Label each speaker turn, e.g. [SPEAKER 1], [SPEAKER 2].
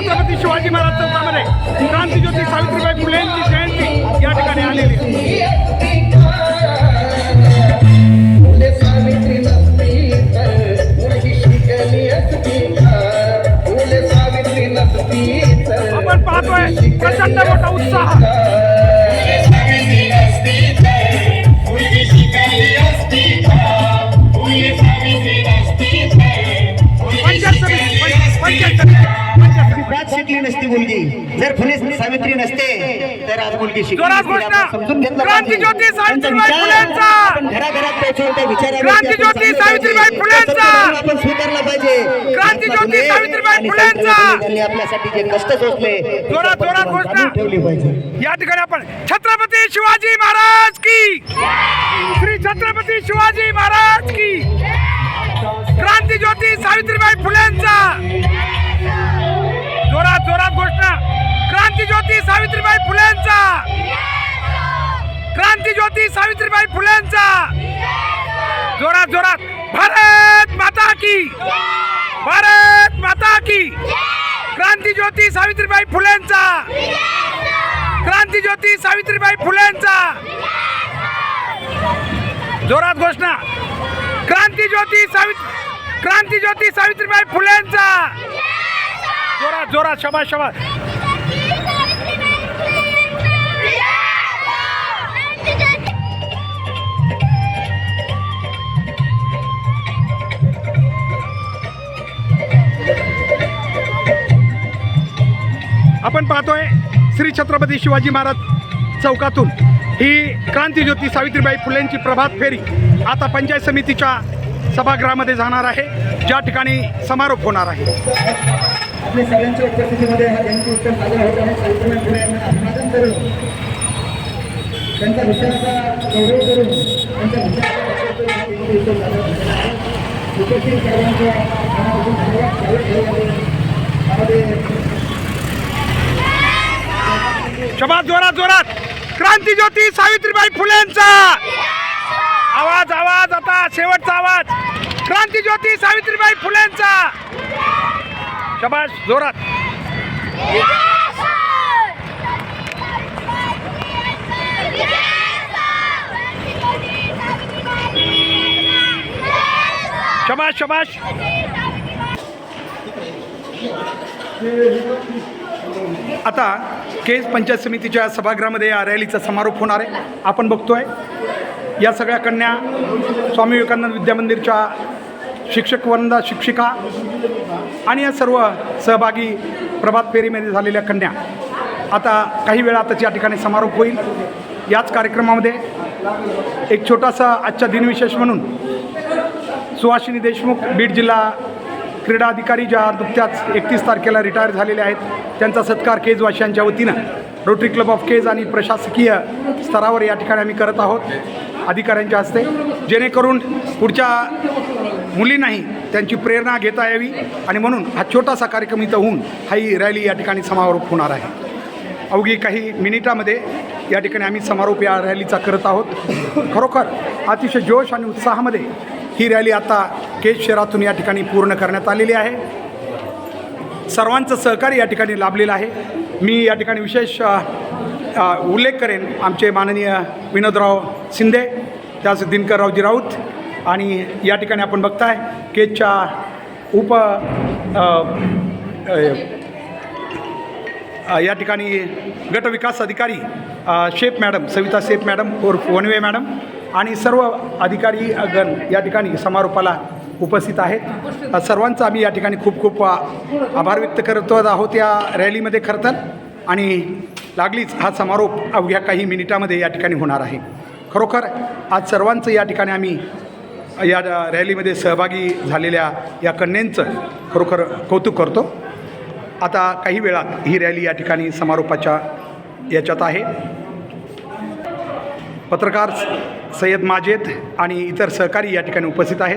[SPEAKER 1] शिवाजी महाराज चौकामध्ये क्रांतीज्योती सावित्रीबाई फुले यांची जयंती या ठिकाणी आलेली आपण पाहतोय प्रचंड मोठा उत्साह.
[SPEAKER 2] नसती मुलगी.
[SPEAKER 3] जर फुले सावित्री नसते तर आज मुलगी समजून घेतलं. आपण घराघरात त्या स्वीकारला पाहिजे. आपल्यासाठी जे कष्ट सोसले ठेवली पाहिजे.
[SPEAKER 1] या ठिकाणी आपण छत्रपती शिवाजी महाराज की. श्री छत्रपती शिवाजी महाराज की. क्रांतीज्योती सावित्रीबाई फुलेंचा. जोरात घोषणा. क्रांती ज्योती सावित्रीबाई फुलेंचा. क्रांतीज्योती सावित्रीबाई फुलेंचा. जोरात जोरात. भारत माता की. भारत माता की. क्रांतीज्योती सावित्रीबाई फुलेंचा. क्रांतीज्योती सावित्रीबाई फुलेंचा. जोरात घोषणा. क्रांती ज्योती सावित्री क्रांती ज्योती सावित्रीबाई फुलेंचा. जोरात जोरात शबा शबा आपण पाहतोय श्री छत्रपती शिवाजी महाराज चौकातून. ही क्रांतीज्योती सावित्रीबाई फुलेंची प्रभात फेरी आता पंचायत समितीच्या सभागृहामध्ये जाणार आहे. ज्या ठिकाणी समारोप होणार आहे.
[SPEAKER 3] आपल्या सगळ्यांच्या उपस्थितीमध्ये हा जयंती उत्सव साजरा होत आहे. सावित्रीबाई फुले यांना अभिवादन करून त्यांचा विचाराचा गौरव करून त्यांच्या विचाराचा गौरव करून हा जयंती उपस्थित सर्वांच्या मनापासून धन्यवाद
[SPEAKER 1] शबाद जोरात जोरात. क्रांतीज्योती सावित्रीबाई फुलेंचा आवाज आवाज आता शेवटचा आवाज. क्रांती ज्योती सावित्रीबाई फुलेंचा शबाश जोरात. शबाश शबाश आता केज पंचायत समितीच्या सभागृहामध्ये या रॅलीचा समारोप होणार आहे. आपण बघतोय. या सगळ्या कन्या स्वामी विवेकानंद विद्यामंदिरच्या शिक्षक वंदा शिक्षिका आणि या सर्व सहभागी प्रभात फेरीमध्ये झालेल्या कन्या. आता काही वेळातच या ठिकाणी समारोप होईल. याच कार्यक्रमामध्ये एक छोटासा आजचा दिनविशेष म्हणून सुहासिनी देशमुख बीड जिल्हा क्रीडा अधिकारी ज्या नुकत्याच एकतीस तारखेला रिटायर झालेल्या आहेत त्यांचा सत्कार केजवासियांच्या वतीनं रोटरी क्लब ऑफ केज आणि प्रशासकीय स्तरावर या ठिकाणी आम्ही करत आहोत. अधिकाऱ्यांच्या हस्ते. जेणेकरून पुढच्या मुलींनाही त्यांची प्रेरणा घेता यावी आणि म्हणून हा छोटासा कार्यक्रम इथं होऊन हा ही रॅली या ठिकाणी समारोप होणार आहे. अवघी काही मिनिटामध्ये या ठिकाणी आम्ही समारोप या रॅलीचा करत आहोत. खरोखर अतिशय जोश आणि उत्साहामध्ये ही रॅली आता केज शहरातून या ठिकाणी पूर्ण करण्यात आलेली आहे. सर्वांचं सहकार्य या ठिकाणी लाभलेलं आहे. मी या ठिकाणी विशेष उल्लेख करेन आमचे माननीय विनोदराव शिंदे त्याच दिनकररावजी राऊत आणि या ठिकाणी आपण बघताय केजच्या उप या ठिकाणी गटविकास अधिकारी शेप chef madam Savita chef madam उर्फ वनवे मॅडम आणि सर्व अधिकारी गण या ठिकाणी समारोपाला उपस्थित आहेत. सर्वांचा आम्ही या ठिकाणी खूप खूप आभार व्यक्त करत आहोत या रॅलीमध्ये खरं तर. आणि लागलीच हा समारोप अवघ्या काही मिनिटामध्ये या ठिकाणी होणार आहे. खरोखर आज सर्वांचं या ठिकाणी आम्ही या रॅलीमध्ये सहभागी झालेल्या या कन्यांचं खरोखर कौतुक करतो. आता काही वेळात ही रॅली या ठिकाणी समारोपाच्या याच्यात आहे. पत्रकार सय्यद माजेद आणि इतर सहकारी या ठिकाणी उपस्थित आहेत.